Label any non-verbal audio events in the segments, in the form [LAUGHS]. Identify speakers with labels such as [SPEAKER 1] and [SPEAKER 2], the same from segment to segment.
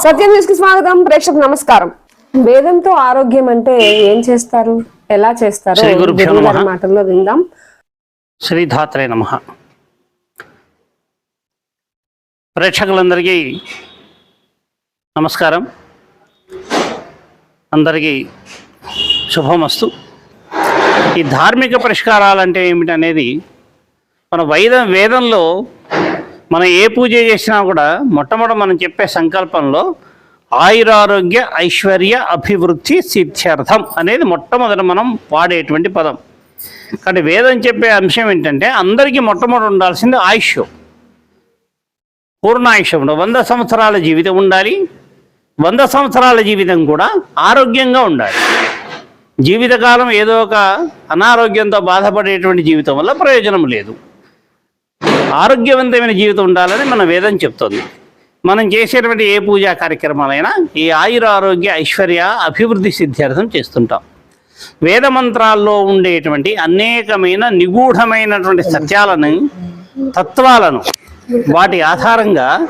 [SPEAKER 1] సత్యం న్యూస్కి స్వాగతం. ప్రేక్షకు నమస్కారం. వేదంతో ఆరోగ్యం అంటే ఏం చేస్తారు? ఎలా చేస్తారు. మాటల్లో విందాం.
[SPEAKER 2] శ్రీధాత్రే నమ. ప్రేక్షకులందరికీ నమస్కారం. అందరికీ శుభమస్తు. ఈ ధార్మిక పరిష్కారాలు అంటే ఏమిటనేది మన వైద వేదంలో మనం ఏ పూజ చేసినా కూడా మొట్టమొదటి మనం చెప్పే సంకల్పంలో ఆయురారోగ్య ఐశ్వర్య అభివృద్ధి సిద్ధ్యర్థం అనేది మొట్టమొదట మనం వాడేటువంటి పదం. కానీ వేదం చెప్పే అంశం ఏంటంటే అందరికీ మొట్టమొదటి ఉండాల్సింది ఆయుష్ పూర్ణాయుష్యంలో వంద సంవత్సరాల జీవితం ఉండాలి. వంద సంవత్సరాల జీవితం కూడా ఆరోగ్యంగా ఉండాలి. జీవితకాలం ఏదో ఒక అనారోగ్యంతో బాధపడేటువంటి జీవితం వల్ల ప్రయోజనం లేదు. ఆరోగ్యవంతమైన జీవితం ఉండాలని మన వేదం చెప్తుంది. మనం చేసేటువంటి ఏ పూజా కార్యక్రమాలైనా ఈ ఆయుర ఆరోగ్య ఐశ్వర్య అభివృద్ధి సిద్ధ్యార్థం చేస్తుంటాం. వేద మంత్రాల్లో ఉండేటువంటి అనేకమైన నిగూఢమైనటువంటి సత్యాలను తత్వాలను వాటి ఆధారంగా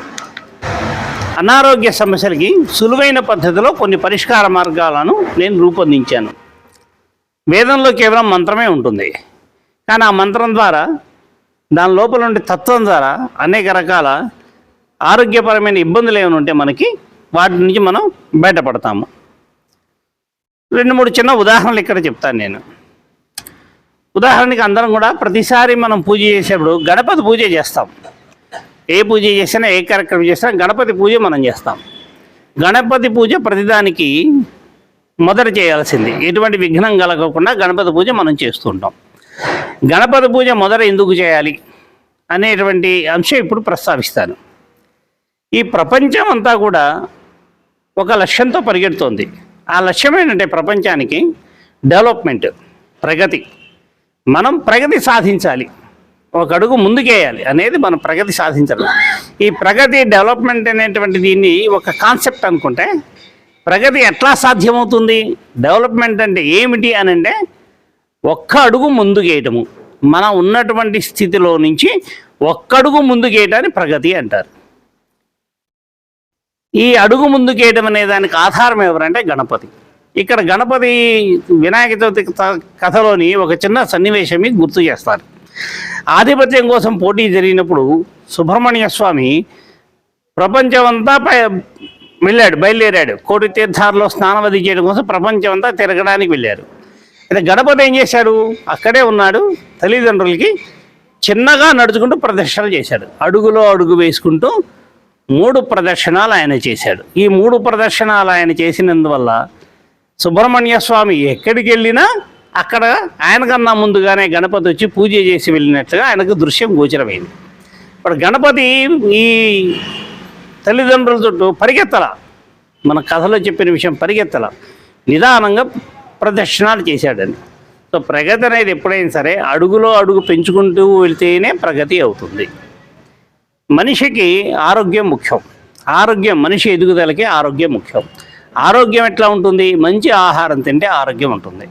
[SPEAKER 2] అనారోగ్య సమస్యలకి సులువైన పద్ధతిలో కొన్ని పరిష్కార మార్గాలను నేను రూపొందించాను. వేదంలో కేవలం మంత్రమే ఉంటుంది. కానీ ఆ మంత్రం ద్వారా దాని లోపల ఉండే తత్వం ద్వారా అనేక రకాల ఆరోగ్యపరమైన ఇబ్బందులు ఏమైనా ఉంటే మనకి వాటి నుంచి మనం బయటపడతాము. రెండు మూడు చిన్న ఉదాహరణలు ఇక్కడ చెప్తాను నేను. ఉదాహరణకి అందరం కూడా ప్రతిసారి మనం పూజ చేసేప్పుడు గణపతి పూజ చేస్తాం. ఏ పూజ చేసినా ఏ కార్యక్రమం చేసినా గణపతి పూజ మనం చేస్తాం. గణపతి పూజ ప్రతిదానికి మొదట చేయాల్సింది. ఎటువంటి విఘ్నం కలగకుండా గణపతి పూజ మనం చేస్తుంటాం గణపతి పూజ మొదట ఎందుకు చేయాలి అనేటువంటి అంశం ఇప్పుడు ప్రస్తావిస్తాను. ఈ ప్రపంచం అంతా కూడా ఒక లక్ష్యంతో పరిగెడుతోంది. ఆ లక్ష్యం ఏంటంటే ప్రపంచానికి డెవలప్మెంట్ ప్రగతి. మనం ప్రగతి సాధించాలి. ఒక అడుగు ముందుకేయాలి అనేది మనం ప్రగతి సాధించడం. ఈ ప్రగతి డెవలప్మెంట్ అనేటువంటి దీన్ని ఒక కాన్సెప్ట్ అనుకుంటే ప్రగతి ఎట్లా సాధ్యమవుతుంది? డెవలప్మెంట్ అంటే ఏమిటి అని అంటే ఒక్క అడుగు ముందుకేయటము మనం ఉన్నటువంటి స్థితిలో నుంచి ఒక్క అడుగు ముందుకేయటాన్ని ప్రగతి అంటారు. ఈ అడుగు ముందుకేయడం అనే దానికి ఆధారం ఎవరంటే గణపతి. ఇక్కడ గణపతి వినాయక చవితి కథలోని ఒక చిన్న సన్నివేశం గుర్తు చేస్తారు. ఆధిపత్యం కోసం పోటీ జరిగినప్పుడు సుబ్రహ్మణ్య స్వామి ప్రపంచమంతా పై వెళ్ళాడు బయలుదేరాడు. కోటి తీర్థాల్లో స్నానవది చేయడం కోసం ప్రపంచమంతా తిరగడానికి వెళ్ళారు. అయితే గణపతి ఏం చేశాడు? అక్కడే ఉన్నాడు. తల్లిదండ్రులకి చిన్నగా నడుచుకుంటూ ప్రదర్శనలు చేశాడు. అడుగులో అడుగు వేసుకుంటూ మూడు ప్రదర్శనలు ఆయన చేశాడు. ఈ మూడు ప్రదర్శనాలు ఆయన చేసినందువల్ల సుబ్రహ్మణ్య స్వామి ఎక్కడికి వెళ్ళినా అక్కడ ఆయనకన్నా ముందుగానే గణపతి వచ్చి పూజ చేసి వెళ్ళినట్లుగా ఆయనకు దృశ్యం గోచరమైంది. ఇప్పుడు గణపతి ఈ తల్లిదండ్రుల చుట్టూ పరిగెత్తల. మన కథలో చెప్పిన విషయం పరిగెత్తల. నిదానంగా ప్రదక్షిణాలు చేశాడని సో ప్రగతి అనేది ఎప్పుడైనా సరే అడుగులో అడుగు పెంచుకుంటూ వెళ్తేనే ప్రగతి అవుతుంది. మనిషికి ఆరోగ్యం ముఖ్యం. ఆరోగ్యం మనిషి ఎదుగుదలకి ఆరోగ్యం ముఖ్యం. ఆరోగ్యం ఎట్లా ఉంటుంది? మంచి ఆహారం తింటే ఆరోగ్యం ఉంటుంది.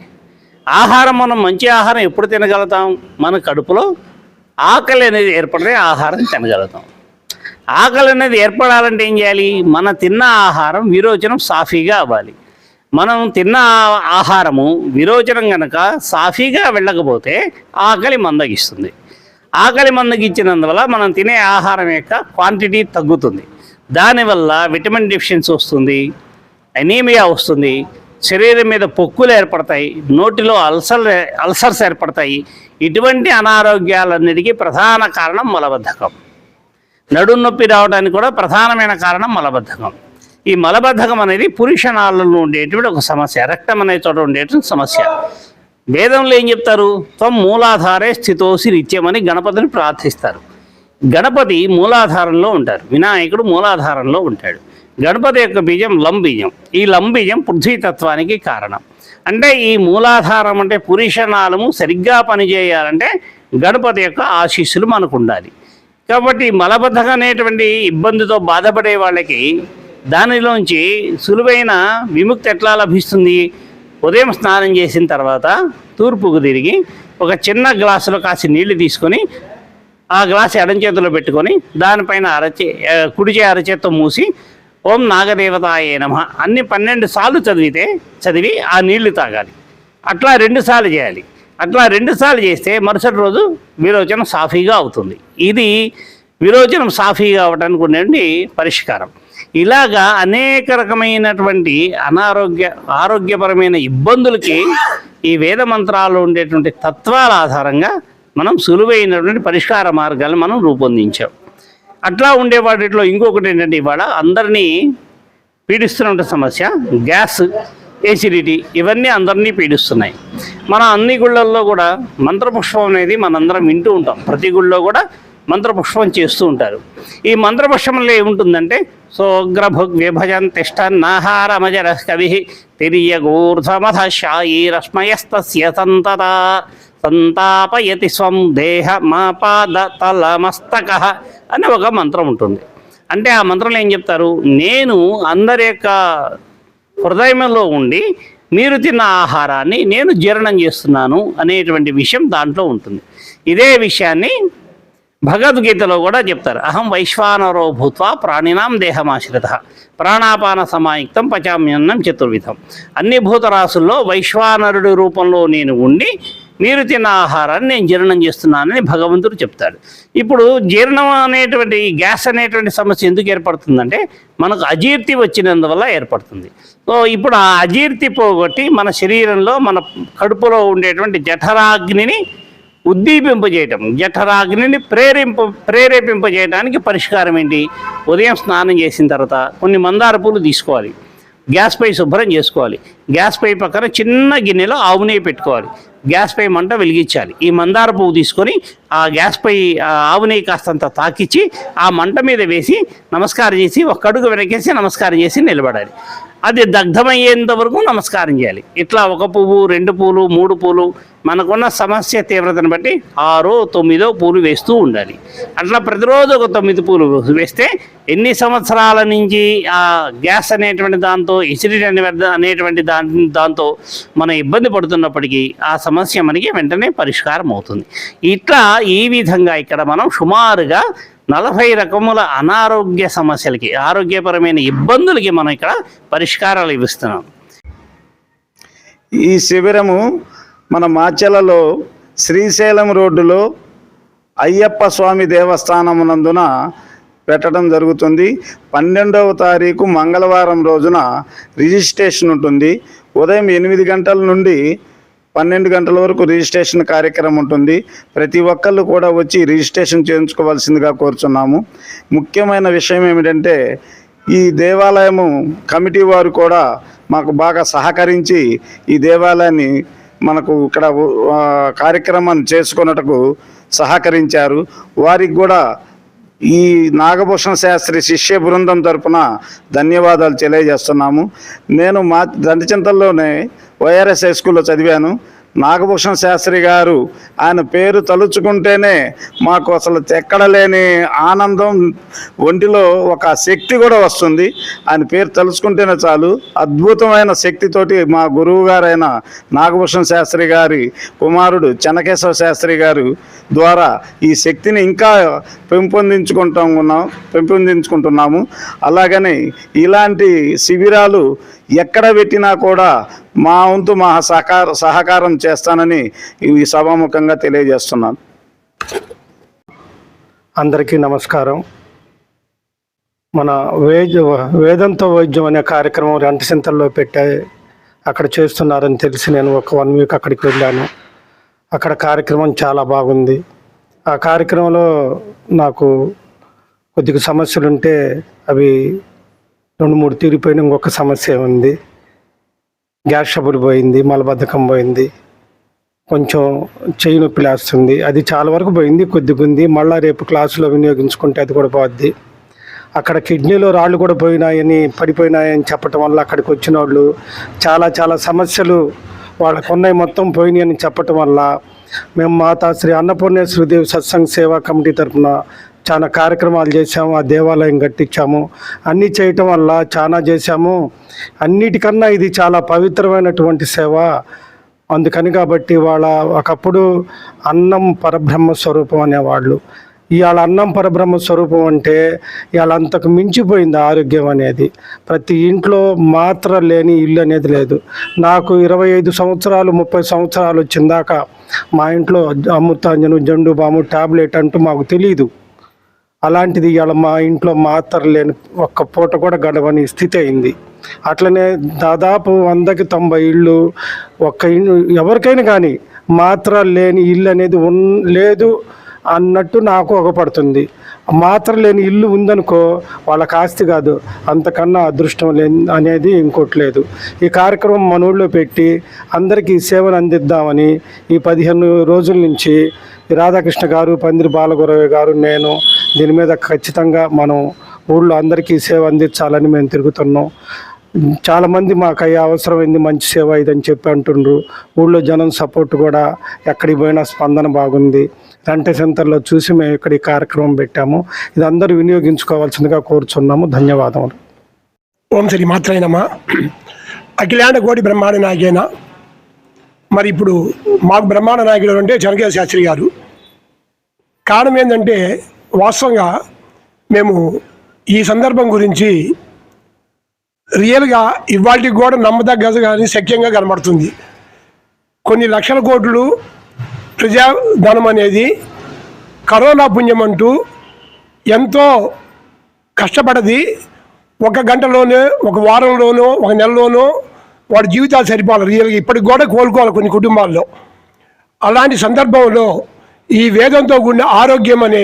[SPEAKER 2] ఆహారం మనం మంచి ఆహారం ఎప్పుడు తినగలుగుతాం? మన కడుపులో ఆకలి అనేది ఏర్పడితే ఆహారం తినగలుగుతాం. ఆకలి అనేది ఏర్పడాలంటే ఏం చేయాలి? మన తిన్న ఆహారం విరోచనం సాఫీగా అవ్వాలి. మనం తిన్న ఆహారము విరోచనం గనక సాఫీగా వెళ్ళకపోతే ఆకలి మందగిస్తుంది. ఆకలి మందగించినందువల్ల మనం తినే ఆహారం యొక్క క్వాంటిటీ తగ్గుతుంది. దానివల్ల విటమిన్ డిఫిషియన్సీ వస్తుంది అనీమియా వస్తుంది శరీరం మీద పొక్కులు ఏర్పడతాయి నోటిలో అల్సర్ అల్సర్స్ ఏర్పడతాయి. ఇటువంటి అనారోగ్యాలన్నిటికీ ప్రధాన కారణం మలబద్ధకం. నడుం నొప్పి రావడానికి కూడా ప్రధానమైన కారణం మలబద్ధకం. ఈ మలబద్ధకం అనేది పురుషనాళంలో ఉండేటువంటి ఒక సమస్య రక్తం అనే చోట ఉండేటువంటి సమస్య. వేదంలో ఏం చెప్తారు? త్వం మూలాధారే స్థితోసి నిత్యమని గణపతిని ప్రార్థిస్తారు. గణపతి మూలాధారంలో ఉంటారు వినాయకుడు మూలాధారంలో ఉంటాడు. గణపతి యొక్క బీజం లంబీజం. ఈ లంబీజం పృథ్వీతత్వానికి కారణం. అంటే ఈ మూలాధారం అంటే పురుషనాళము సరిగ్గా పనిచేయాలంటే గణపతి యొక్క ఆశీస్సులు మనకు ఉండాలి కాబట్టి మలబద్ధకం అనేటువంటి ఇబ్బందితో బాధపడే వాళ్ళకి దానిలోంచి సులువైన విముక్తి ఎట్లా లభిస్తుంది? ఉదయం స్నానం చేసిన తర్వాత తూర్పుకు తిరిగి ఒక చిన్న గ్లాసులో కాసి నీళ్ళు తీసుకొని ఆ గ్లాస్ ఎడం చేతిలో పెట్టుకొని దానిపైన అరచే కుడిచే కుడి అరచేత్తో మూసి ఓం నాగదేవతాయే నమ. అన్ని పన్నెండు సార్లు చదివితే చదివి ఆ నీళ్ళు తాగాలి. అట్లా రెండు సార్లు చేయాలి. అట్లా రెండు సార్లు చేస్తే మరుసటి రోజు విరోచనం సాఫీగా అవుతుంది. ఇది విరోచనం సాఫీగా అవడానికి ఉండేటువంటి పరిష్కారం. ఇలాగా అనేక రకమైనటువంటి అనారోగ్య ఆరోగ్యపరమైన ఇబ్బందులకి ఈ వేద మంత్రాలు ఉండేటువంటి తత్వాల ఆధారంగా మనం సులువైనటువంటి పరిష్కార మార్గాలు మనం రూపొందించాం. అట్లా ఉండే వాటిలో ఇంకొకటి ఏంటంటే ఇవాళ అందరినీ పీడిస్తున్న సమస్య గ్యాస్ ఎసిడిటీ ఇవన్నీ అందరినీ పీడిస్తున్నాయి. మన అన్ని గుళ్ళల్లో కూడా మంత్రపుష్పం అనేది మనందరం వింటూ ఉంటాం. ప్రతి గుళ్ళో కూడా మంత్రపుష్పం చేస్తూ ఉంటారు. ఈ మంత్రపుష్పంలో ఏముంటుందంటే సోగ్రభు విభజన్ తిష్టన్నాహారమజర కవి తిరియగూర్ధమథ శాయీరశ్మయస్తస్య సంతత సంతాపయతి స్వం దేహ మాపాద తలమస్తక అని ఒక మంత్రం ఉంటుంది. అంటే ఆ మంత్రంలో ఏం చెప్తారు? నేను అందరి యొక్క హృదయంలో ఉండి మీరు తిన్న ఆహారాన్ని నేను జీర్ణం చేస్తున్నాను అనేటువంటి విషయం దాంట్లో ఉంటుంది. ఇదే విషయాన్ని భగవద్గీతలో కూడా చెప్తారు. అహం వైశ్వానరో భూత్వా ప్రాణినాం దేహమాశ్రిత. ప్రాణాపాన సమాయుక్తం పచామ్యన్నం చతుర్విధం. అన్ని భూతరాశుల్లో వైశ్వానరుడి రూపంలో నేను ఉండి మీరు తిన్న ఆహారాన్ని నేను జీర్ణం చేస్తున్నానని భగవంతుడు చెప్తాడు. ఇప్పుడు జీర్ణం అనేటువంటి గ్యాస్ అనేటువంటి సమస్య ఎందుకు ఏర్పడుతుందంటే మనకు అజీర్తి వచ్చినందువల్ల ఏర్పడుతుంది. సో ఇప్పుడు ఆ అజీర్తి పోగొట్టి మన శరీరంలో మన కడుపులో ఉండేటువంటి జఠరాగ్నిని ఉద్దీపింపజేయటం జఠరాగ్నిని ప్రేరేంప ప్రేరేపింపజేయడానికి పరిష్కారం ఏంటి? ఉదయం స్నానం చేసిన తర్వాత కొన్ని మందార పూలు తీసుకోవాలి. గ్యాస్ పై శుభ్రం చేసుకోవాలి. గ్యాస్ పై పక్కన చిన్న గిన్నెలో ఆవు నెయ్యి పెట్టుకోవాలి. గ్యాస్ పై మంట వెలిగించాలి. ఈ మందార పువ్వు తీసుకొని ఆ గ్యాస్ పై ఆవు నెయ్యి కాస్తంత తాకిచ్చి ఆ మంట మీద వేసి నమస్కారం చేసి ఒక అడుగు వెనకేసి నమస్కారం చేసి నిలబడాలి. అది దగ్ధమయ్యేంత వరకు నమస్కారం చేయాలి. ఇట్లా ఒక పువ్వు రెండు పూలు మూడు పూలు మనకున్న సమస్య తీవ్రతను బట్టి ఆరో తొమ్మిదో పూలు వేస్తూ ఉండాలి. అట్లా ప్రతిరోజు ఒక తొమ్మిది పూలు వేస్తే ఎన్ని సంవత్సరాల నుంచి ఆ గ్యాస్ అనేటువంటి దాంతో ఎసిడిటీ అనే అనేటువంటి దాని దాంతో మనం ఇబ్బంది పడుతున్నప్పటికీ ఆ సమస్య మనకి వెంటనే పరిష్కారం అవుతుంది. ఇట్లా ఈ విధంగా ఇక్కడ మనం సుమారుగా నలభై రకముల అనారోగ్య సమస్యలకి ఆరోగ్యపరమైన ఇబ్బందులకి మనం ఇక్కడ పరిష్కారాలు ఇస్తున్నాం.
[SPEAKER 3] ఈ శిబిరము మన మాచెలలో శ్రీశైలం రోడ్డులో అయ్యప్ప స్వామి దేవస్థానమునందున పెట్టడం జరుగుతుంది. పన్నెండవ తారీఖు మంగళవారం రోజున రిజిస్ట్రేషన్ ఉంటుంది. ఉదయం ఎనిమిది గంటల నుండి పన్నెండు గంటల వరకు రిజిస్ట్రేషన్ కార్యక్రమం ఉంటుంది. ప్రతి ఒక్కళ్ళు కూడా వచ్చి రిజిస్ట్రేషన్ చేయించుకోవాల్సిందిగా కోరుచున్నాము. ముఖ్యమైన విషయం ఏమిటంటే ఈ దేవాలయము కమిటీ వారు కూడా మాకు బాగా సహకరించి ఈ దేవాలయాన్ని మనకు ఇక్కడ కార్యక్రమాన్ని చేసుకున్నటకు సహకరించారు. వారికి కూడా ఈ నాగభూషణ శాస్త్రి శిష్య బృందం తరపున ధన్యవాదాలు తెలియజేస్తున్నాము. నేను మా దండచింతల్లోనే వైఆర్ఎస్ హై స్కూల్లో చదివాను. నాగభూషణ శాస్త్రి గారు ఆయన పేరు తలుచుకుంటేనే మాకు అసలు ఎక్కడలేని ఆనందం ఒంటిలో ఒక శక్తి కూడా వస్తుంది. ఆయన పేరు తలుచుకుంటేనే చాలు. అద్భుతమైన శక్తితోటి మా గురువు గారైన నాగభూషణ శాస్త్రి గారి కుమారుడు చెనకేశ్వర శాస్త్రి గారు ద్వారా ఈ శక్తిని ఇంకా పెంపొందించుకుంటాం ఉన్నాం పెంపొందించుకుంటున్నాము. అలాగని ఇలాంటి శిబిరాలు ఎక్కడ పెట్టినా కూడా మా వంతు మా సహకార సహకారం చేస్తానని ఈ సభాముఖంగా తెలియజేస్తున్నాను
[SPEAKER 4] అందరికీ నమస్కారం. మన వేద వేదంతో వైద్యం అనే కార్యక్రమం రెంటసింతల్లో పెట్టే అక్కడ చేస్తున్నారని తెలిసి నేను ఒక వన్ వీక్ అక్కడికి వెళ్ళాను. అక్కడ కార్యక్రమం చాలా బాగుంది. ఆ కార్యక్రమంలో నాకు కొద్దిగా సమస్యలుంటే అవి రెండు మూడు తీరిపోయిన ఇంకొక సమస్య ఉంది. గ్యాస్ ట్రబుల్ పోయింది మలబద్ధకం పోయింది. కొంచెం చెయ్యి నొప్పి లేస్తుంది. అది చాలా వరకు పోయింది కొద్దిగా ఉంది మళ్ళీ రేపు క్లాసులో వినియోగించుకుంటే అది కూడా పోద్ది. అక్కడ కిడ్నీలో రాళ్ళు కూడా పోయినాయని పడిపోయినాయని చెప్పటం వల్ల అక్కడికి వచ్చిన వాళ్ళు చాలా చాలా సమస్యలు వాళ్ళకు ఉన్నాయి మొత్తం పోయినాయని చెప్పటం వల్ల మేము మాతా శ్రీ అన్నపూర్ణేశ్వరిదేవి సత్సంగ్ సేవా కమిటీ తరఫున చాలా కార్యక్రమాలు చేశాము ఆ దేవాలయం కట్టించాము అన్నీ చేయటం వల్ల చాలా చేశాము. అన్నిటికన్నా ఇది చాలా పవిత్రమైనటువంటి సేవ. అందుకని కాబట్టి వాళ్ళ ఒకప్పుడు అన్నం పరబ్రహ్మ స్వరూపం అనేవాళ్ళు. ఇవాళ అన్నం పరబ్రహ్మ స్వరూపం అంటే ఇవాళ అంతకు మించిపోయింది ఆరోగ్యం అనేది. ప్రతి ఇంట్లో మాత్ర లేని ఇల్లు అనేది లేదు. నాకు ఇరవై ఐదు సంవత్సరాలు ముప్పై సంవత్సరాలు వచ్చిందాక మా ఇంట్లో అమృతాంజను జండు బాము టాబ్లెట్ అంటూ మాకు తెలియదు అలాంటిది ఇవాళ మా ఇంట్లో మాత్రలేని ఒక్క పూట కూడా గడవని స్థితి అయింది. అట్లనే దాదాపు వందకి తొంభై ఇళ్ళు ఒక్క ఇల్లు ఎవరికైనా కానీ మాత్ర లేని ఇల్లు అనేది ఉన్ లేదు అన్నట్టు నాకు ఒకపడుతుంది. మాత్ర లేని ఇల్లు ఉందనుకో వాళ్ళకి ఆస్తి కాదు అంతకన్నా అదృష్టం లేని అనేది ఇంకోటి లేదు. ఈ కార్యక్రమం మన ఊళ్ళో పెట్టి అందరికీ సేవలు అందిద్దామని ఈ పదిహేను రోజుల నుంచి రాధాకృష్ణ గారు పందిరి బాలగురవి గారు నేను దీని మీద ఖచ్చితంగా మనం ఊళ్ళో అందరికీ సేవ అందించాలని మేము తిరుగుతున్నాం. చాలామంది మాకు అయ్యే అవసరమైంది మంచి సేవ ఇదని చెప్పి అంటుండ్రు. ఊళ్ళో జనం సపోర్ట్ కూడా ఎక్కడికి పోయినా స్పందన బాగుంది. రంటే సెంటర్లో చూసి మేము ఇక్కడ ఈ కార్యక్రమం పెట్టాము. ఇది అందరూ వినియోగించుకోవాల్సిందిగా కోరుచున్నాము. ధన్యవాదములు.
[SPEAKER 5] ఓం శ్రీ మాత్రైనమా అఖిలాండ కోటి బ్రహ్మాండ నాయకేన. మరి ఇప్పుడు మాకు బ్రహ్మాండ నాయకుడు అంటే చెనకేశ్వర శాస్త్రి గారు. కారణం ఏంటంటే వాస్తవంగా మేము ఈ సందర్భం గురించి రియల్గా ఇవాళకి కూడా నమ్మదగ్గదు కానీ శక్యంగా కనబడుతుంది. కొన్ని లక్షల కోట్లు ప్రజాధనం అనేది కరోనా పుణ్యం అంటూ ఎంతో కష్టపడది. ఒక గంటలోనే ఒక వారంలోనో ఒక నెలలోనో వాడి జీవితాలు సరిపోవాలి రియల్గా ఇప్పటికి కూడా కోలుకోవాలి కొన్ని కుటుంబాల్లో. అలాంటి సందర్భంలో ఈ వేదంతో కూడిన ఆరోగ్యం అనే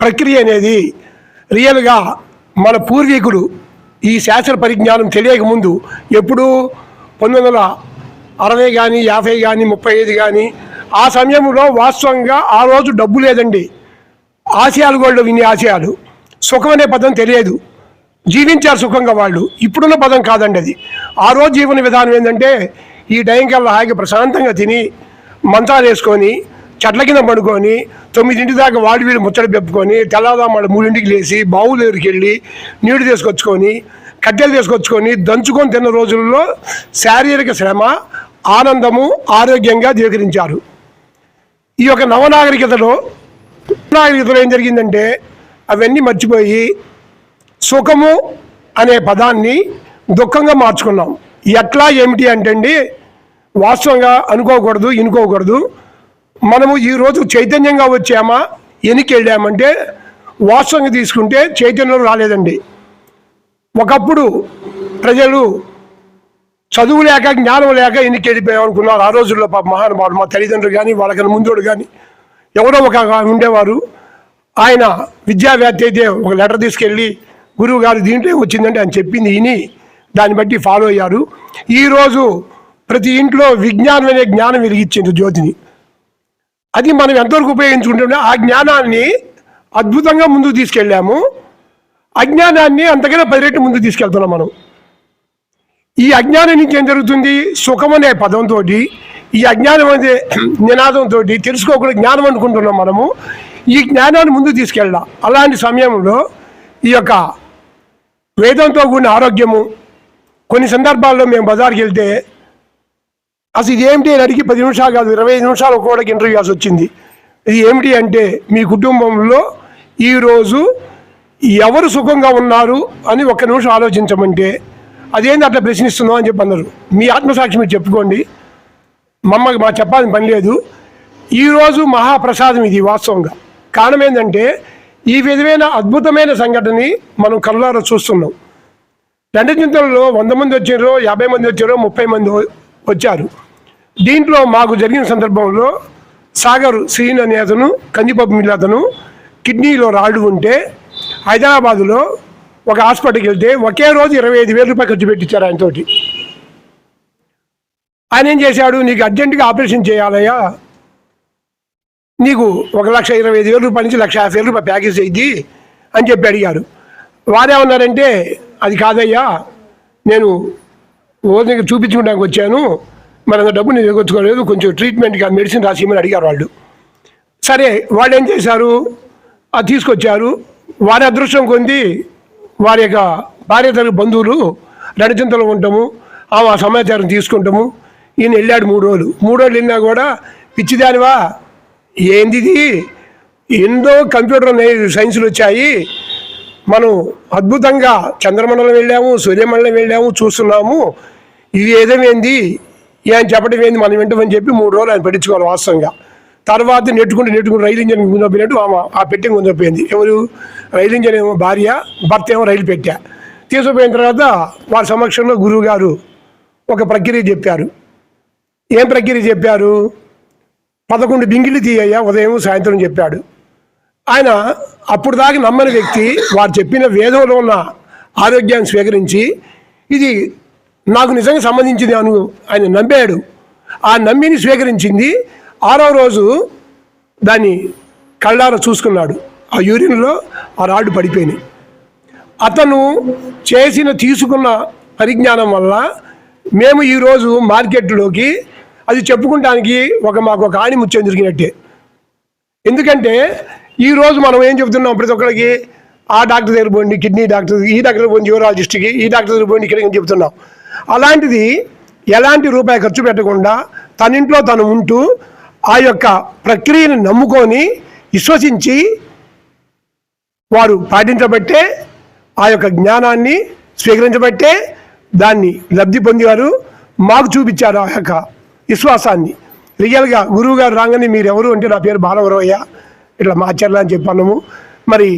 [SPEAKER 5] ప్రక్రియ అనేది రియల్గా మన పూర్వీకులు ఈ శాస్త్ర పరిజ్ఞానం తెలియక ముందు పంతొమ్మిది వందల అరవై కానీ యాభై కానీ ముప్పై ఐదు కానీ ఆ సమయంలో వాస్తవంగా ఆ రోజు డబ్బు లేదండి. ఆశయాలు కూడా విని ఆశయాలు. సుఖం అనే పదం తెలియదు. జీవించారు సుఖంగా వాళ్ళు. ఇప్పుడున్న పదం కాదండి అది. ఆ రోజు జీవన విధానం ఏంటంటే ఈ టైం కల్లా హాయిగా ప్రశాంతంగా తిని మంచాలు వేసుకొని చెట్ల కింద పడుకొని తొమ్మిదింటి దాకా వాడి వీళ్ళు ముచ్చట పెప్పుకొని తెల్లదామాడు మూడింటికి లేచి బావుల దగ్గరికి వెళ్ళి నీళ్ళు తీసుకొచ్చుకొని కట్టెలు తీసుకొచ్చుకొని దంచుకొని తిన్న రోజుల్లో శారీరక శ్రమ ఆనందము ఆరోగ్యంగా దీకరించారు ఈ యొక్క నవనాగరికతలో నాగరికతలో ఏం జరిగిందంటే అవన్నీ మర్చిపోయి సుఖము అనే పదాన్ని దుఃఖంగా మార్చుకున్నాం. ఎట్లా ఏమిటి అంటే అండి వాస్తవంగా అనుకోకూడదు ఇనుకోకూడదు. మనము ఈరోజు చైతన్యంగా వచ్చామా ఎనికి వెళ్ళామంటే వాస్తవంగా తీసుకుంటే చైతన్యం రాలేదండి. ఒకప్పుడు ప్రజలు చదువు లేక జ్ఞానం లేక ఎన్నికి వెళ్ళిపోయాం అనుకున్నారు. ఆ రోజుల్లో పాప మహానుభావుడు మా తల్లిదండ్రులు కానీ వాళ్ళకన్నా ముందోడు కానీ ఎవరో ఒక ఉండేవారు. ఆయన విద్యావేత్త అయితే ఒక లెటర్ తీసుకెళ్ళి గురువు గారు దీంట్లో వచ్చిందంటే ఆయన చెప్పింది విని దాన్ని బట్టి ఫాలో అయ్యారు ఈరోజు ప్రతి ఇంట్లో విజ్ఞానం అనే జ్ఞానం వెలిగించింది జ్యోతిని. అది మనం ఎంతవరకు ఉపయోగించుకుంటే ఆ జ్ఞానాన్ని అద్భుతంగా ముందుకు తీసుకెళ్ళాము. అజ్ఞానాన్ని అంతకైనా పది రెట్లు ముందుకు తీసుకెళ్తున్నాం మనం. ఈ అజ్ఞానం నుంచి ఏం జరుగుతుంది? సుఖం అనే పదంతో ఈ అజ్ఞానం అనే నినాదంతో తెలుసుకోకుండా జ్ఞానం అనుకుంటున్నాం మనము. ఈ జ్ఞానాన్ని ముందుకు తీసుకెళ్ళాం అలాంటి సమయంలో ఈ యొక్క వేదంతో కూడిన ఆరోగ్యము. కొన్ని సందర్భాల్లో మేము బజార్కి వెళ్తే అసలు ఇది ఏమిటి? అని అడిగి పది నిమిషాలు కాదు ఇరవై ఐదు నిమిషాలు కూడా ఇంటర్వ్యూ చేసి వచ్చింది. ఇది ఏమిటి అంటే మీ కుటుంబంలో ఈరోజు ఎవరు సుఖంగా ఉన్నారు? అని ఒక్క నిమిషం ఆలోచించమంటే అదేంటి అట్లా ప్రశ్నిస్తున్నావు? అని చెప్పి అన్నారు. మీ ఆత్మసాక్షి మీరు చెప్పుకోండి. మమ్మకి మా చెప్పాల్సిన పని లేదు. ఈరోజు మహాప్రసాదం ఇది వాస్తవంగా. కారణం ఏంటంటే ఈ విధమైన అద్భుతమైన సంఘటనని మనం కళ్ళారా చూస్తున్నాం. రెండు చింతలలో వంద మంది వచ్చారో యాభై మంది వచ్చారో ముప్పై మంది వచ్చారు. దీంట్లో మాకు జరిగిన సందర్భంలో సాగర్ శ్రీన్ అనే అతను కందిపప్పు మిల్లు అతను కిడ్నీలో రాళ్ళు ఉంటే హైదరాబాదులో ఒక హాస్పిటల్కి వెళ్తే ఒకే రోజు ఇరవై ఐదు వేల రూపాయలు ఖర్చు పెట్టించారు ఆయనతోటి. ఆయన ఏం చేశాడు నీకు అర్జెంటుగా ఆపరేషన్ చేయాలయ్యా నీకు ఒక లక్ష ఇరవై ఐదు వేల రూపాయల నుంచి లక్ష యాభై వేల రూపాయలు ప్యాకేజ్ అయింది అని చెప్పి అడిగారు వారేమన్నారంటే అది కాదయ్యా నేను ఓదికి చూపించుకోవడానికి వచ్చాను. మరి అంత డబ్బు నేను ఎగొచ్చుకోలేదు కొంచెం ట్రీట్మెంట్గా మెడిసిన్ రాసి అడిగారు వాళ్ళు. సరే వాళ్ళు ఏం చేశారు? అది తీసుకొచ్చారు. వారి అదృష్టం కొంది వారి యొక్క భార్య తరగతి బంధువులు రణచింతలు ఉంటాము ఆమె సమాచారం తీసుకుంటాము. ఈయన వెళ్ళాడు మూడు రోజులు. మూడు రోజులు వెళ్ళినా కూడా పిచ్చిదానివా ఏందిది? ఎన్నో కంప్యూటర్ సైన్సులు వచ్చాయి. మనం అద్భుతంగా చంద్రమండలం వెళ్ళాము సూర్యమండలం వెళ్ళాము చూస్తున్నాము. ఇది ఏదేమైంది? ఏం చెప్పడం ఏంది? మనం వింటామని చెప్పి మూడు రోజులు ఆయన పెట్టించుకోవాలి వాస్తవంగా. తర్వాత నెట్టుకుంటూ నెట్టుకుంటూ రైలు ఇంజన్ గుంజపోయినట్టు ఆమె ఆ పెట్టె గుంజపోయింది ఎవరు? రైలు ఇంజన్ ఏమో భార్య భర్త ఏమో రైలు పెట్టా. తీసుకుపోయిన తర్వాత వారి సమక్షంలో గురువు గారు ఒక ప్రక్రియ చెప్పారు. ఏం ప్రక్రియ చెప్పారు? పదకొండు బింగిళ్ళు తీయ్యా ఉదయం సాయంత్రం చెప్పాడు. ఆయన అప్పుడు దాకా నమ్మని వ్యక్తి వారు చెప్పిన వేదంలో ఉన్న ఆరోగ్యాన్ని స్వీకరించి ఇది నాకు నిజంగా సంబంధించింది అను ఆయన నమ్మాడు. ఆ నమ్మిని స్వీకరించింది ఆరో రోజు దాన్ని కళ్ళార చూసుకున్నాడు. ఆ యూరిన్లో ఆ రాడ్డు పడిపోయినాయి. అతను చేసిన తీసుకున్న పరిజ్ఞానం వల్ల మేము ఈరోజు మార్కెట్లోకి అది చెప్పుకుంటానికి ఒక మాకు ఒక ఆణిముత్యం జరిగినట్టే ఎందుకంటే ఈరోజు మనం ఏం చెబుతున్నాం ప్రతి ఒక్కరికి ఆ డాక్టర్ దగ్గర పోండి కిడ్నీ డాక్టర్ ఈ డాక్టర్ పోయి పోండి న్యూరాలజిస్ట్కి ఈ డాక్టర్ దగ్గర పోండి ఇక్కడ చెప్తున్నాం అలాంటిది ఎలాంటి రూపాయి ఖర్చు పెట్టకుండా తన ఇంట్లో తను ఉంటూ ఆ యొక్క ప్రక్రియను నమ్ముకొని విశ్వసించి వారు పాటించబట్టే ఆ యొక్క జ్ఞానాన్ని స్వీకరించబట్టే దాన్ని లబ్ధి పొందేవారు. మాకు చూపించారు ఆ యొక్క విశ్వాసాన్ని. రియల్గా గురువు గారు రాగానే మీరు ఎవరు అంటే నా పేరు బాలవరవయ్య. ఇట్లా మాచర్ల అని చెప్పన్నాము. మరి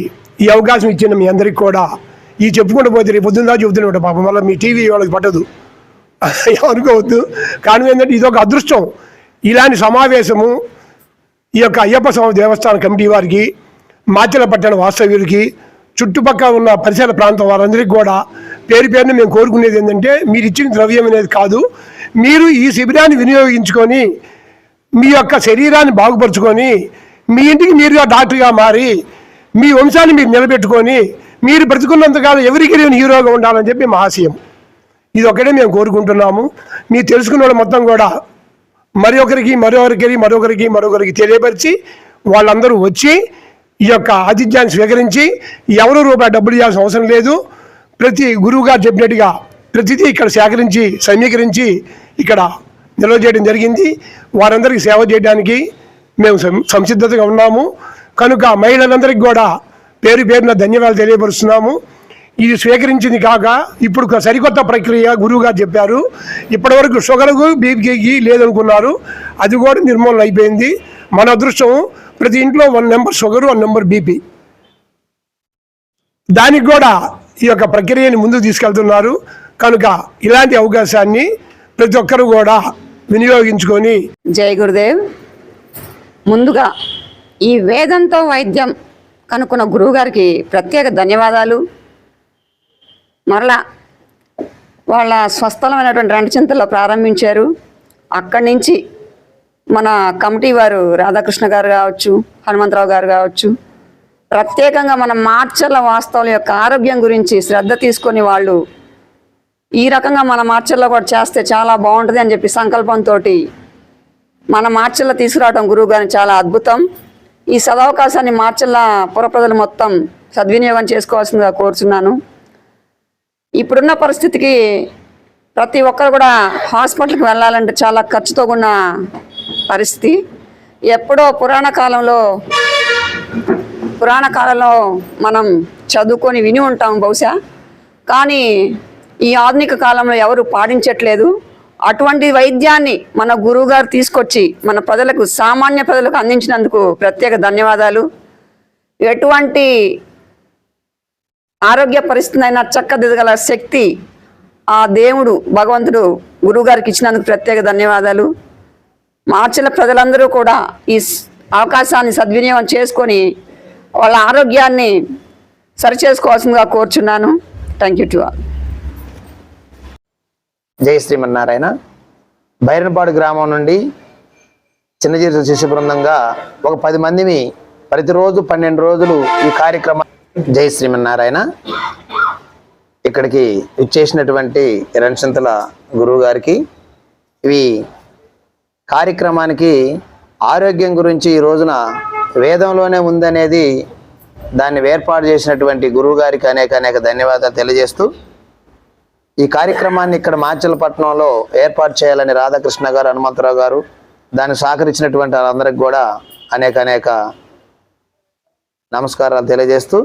[SPEAKER 5] ఈ అవకాశం ఇచ్చిన మీ అందరికి కూడా ఈ చెప్పుకుంటూ పోతే రేపు పొద్దున్న చెబుతున్నాడు పాపం. వల్ల మీ టీవీ వాళ్ళకి పట్టదు. [LAUGHS] అనుకోవద్దు కానీ ఏంటంటే ఇది ఒక అదృష్టం. ఇలాంటి సమావేశము ఈ యొక్క అయ్యప్ప స్వామి దేవస్థాన కమిటీ వారికి మాచెల పట్టణ వాస్తవ్యులకి చుట్టుపక్కల ఉన్న పరిసర ప్రాంతం వారందరికీ కూడా పేరు పేరున మేము కోరుకునేది ఏంటంటే మీరు ఇచ్చిన ద్రవ్యం అనేది కాదు మీరు ఈ శిబిరాన్ని వినియోగించుకొని మీ యొక్క శరీరాన్ని బాగుపరుచుకొని మీ ఇంటికి మీరుగా డాక్టర్గా మారి మీ వంశాన్ని మీరు నిలబెట్టుకొని మీరు బ్రతుకున్నంతకాలం ఎవరికి లేని హీరోగా ఉండాలని చెప్పి మా ఆశయం. ఇది ఒకటే మేము కోరుకుంటున్నాము. మీరు తెలుసుకున్న వాళ్ళు మొత్తం కూడా మరి ఒకరికి మరొకరికి మరొకరికి మరొకరికి తెలియపరిచి వాళ్ళందరూ వచ్చి ఈ యొక్క ఆతిథ్యాన్ని స్వీకరించి ఎవరు రూపాయి డబ్బులు ఇవ్వాల్సిన అవసరం లేదు. ప్రతి గురువు గారు చెప్పినట్టుగా ప్రతిదీ ఇక్కడ సేకరించి సమీకరించి ఇక్కడ నిల్వ చేయడం జరిగింది. వారందరికీ సేవ చేయడానికి మేము సం- సంసిద్ధతగా ఉన్నాము. కనుక మహిళలందరికీ కూడా పేరు పేరున ధన్యవాదాలు తెలియపరుస్తున్నాము. ఇది స్వీకరించింది కాక ఇప్పుడు సరికొత్త ప్రక్రియ గురువు గారు చెప్పారు. ఇప్పటివరకు షుగర్కు బీపీకి లేదనుకున్నారు. అది కూడా నిర్మూలన అయిపోయింది. మన అదృష్టం ప్రతి ఇంట్లో one number sugar one number BP దానికి కూడా ఈ యొక్క ప్రక్రియని ముందుకు తీసుకెళ్తున్నారు. కనుక ఇలాంటి అవకాశాన్ని ప్రతి ఒక్కరు కూడా వినియోగించుకొని
[SPEAKER 6] జై గురుదేవ్. ముందుగా ఈ వేదంతో వైద్యం కనుక్కున్న గురువుగారికి ప్రత్యేక ధన్యవాదాలు. మరలా వాళ్ళ స్వస్థలమైనటువంటి రెండు చింతల్లో ప్రారంభించారు. అక్కడి నుంచి మన కమిటీ వారు రాధాకృష్ణ గారు కావచ్చు హనుమంతరావు గారు కావచ్చు ప్రత్యేకంగా మన మార్చర్ల వాస్తవుల యొక్క ఆరోగ్యం గురించి శ్రద్ధ తీసుకొని వాళ్ళు ఈ రకంగా మన మార్చర్లో కూడా చేస్తే చాలా బాగుంటుంది అని చెప్పి సంకల్పంతో మన మార్చల్లో తీసుకురావడం గురువు గారిని చాలా అద్భుతం. ఈ సదవకాశాన్ని మార్చర్ల పురప్రజలు మొత్తం సద్వినియోగం చేసుకోవాల్సిందిగా కోరుచున్నాను. ఇప్పుడున్న పరిస్థితికి ప్రతి ఒక్కరు కూడా హాస్పిటల్కి వెళ్ళాలంటే చాలా ఖర్చుతో ఉన్న పరిస్థితి. ఎప్పుడో పురాణ కాలంలో పురాణ కాలంలో మనం చదువుకొని విని ఉంటాం బహుశా. కానీ ఈ ఆధునిక కాలంలో ఎవరు పాటించట్లేదు. అటువంటి వైద్యాన్ని మన గురువుగారు తీసుకొచ్చి మన ప్రజలకు సామాన్య ప్రజలకు అందించినందుకు ప్రత్యేక ధన్యవాదాలు. ఎటువంటి ఆరోగ్య పరిస్థితి అయినా చక్కదిద్దగల శక్తి ఆ దేవుడు భగవంతుడు గురువుగారికి ఇచ్చినందుకు ప్రత్యేక ధన్యవాదాలు. మార్చిన ప్రజలందరూ కూడా ఈ అవకాశాన్ని సద్వినియోగం చేసుకొని వాళ్ళ ఆరోగ్యాన్ని సరిచేసుకోవాల్సిందిగా కోరుచున్నాను. థ్యాంక్ యూ టు ఆల్
[SPEAKER 7] జై శ్రీమన్నారాయణ. బైరన్పాడు గ్రామం నుండి చిన్నజీరు శిశు బృందంగా ఒక పది మందిని ప్రతిరోజు పన్నెండు రోజులు ఈ కార్యక్రమం జై శ్రీమన్నారాయణ. ఇక్కడికి ఇచ్చేసినటువంటి రణచింతల గురువు గారికి ఇవి కార్యక్రమానికి ఆరోగ్యం గురించి ఈ రోజున వేదంలోనే ఉందనేది దాన్ని ఏర్పాటు చేసినటువంటి గురువు గారికి అనేక అనేక ధన్యవాదాలు తెలియజేస్తూ ఈ కార్యక్రమాన్ని ఇక్కడ మాచలపట్నంలో ఏర్పాటు చేయాలని రాధాకృష్ణ గారు హనుమంతరావు గారు దాన్ని సహకరించినటువంటి వాళ్ళందరికీ కూడా అనేక అనేక నమస్కారాలు తెలియజేస్తూ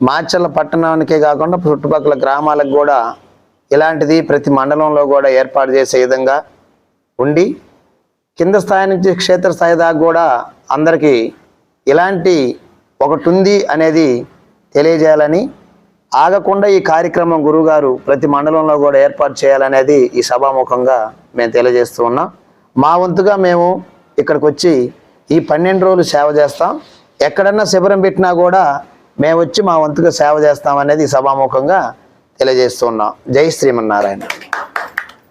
[SPEAKER 7] మాచర్ల పట్టణానికే కాకుండా చుట్టుపక్కల గ్రామాలకు కూడా ఇలాంటిది ప్రతి మండలంలో కూడా ఏర్పాటు చేసే విధంగా ఉండి కింద స్థాయి నుంచి క్షేత్రస్థాయి దాకా కూడా అందరికీ ఇలాంటి ఒకటి ఉంది అనేది తెలియజేయాలని ఆగకుండా ఈ కార్యక్రమం గురువుగారు ప్రతి మండలంలో కూడా ఏర్పాటు చేయాలనేది ఈ సభాముఖంగా మేము తెలియజేస్తూ ఉన్నాం. మా వంతుగా మేము ఇక్కడికి వచ్చి ఈ పన్నెండు రోజులు సేవ చేస్తాం. ఎక్కడన్నా శిబిరం పెట్టినా కూడా మేము వచ్చి మా వంతుగా సేవ చేస్తాం అనేది ఈ సభాముఖంగా తెలియజేస్తున్నాం జై శ్రీమన్నారాయణ.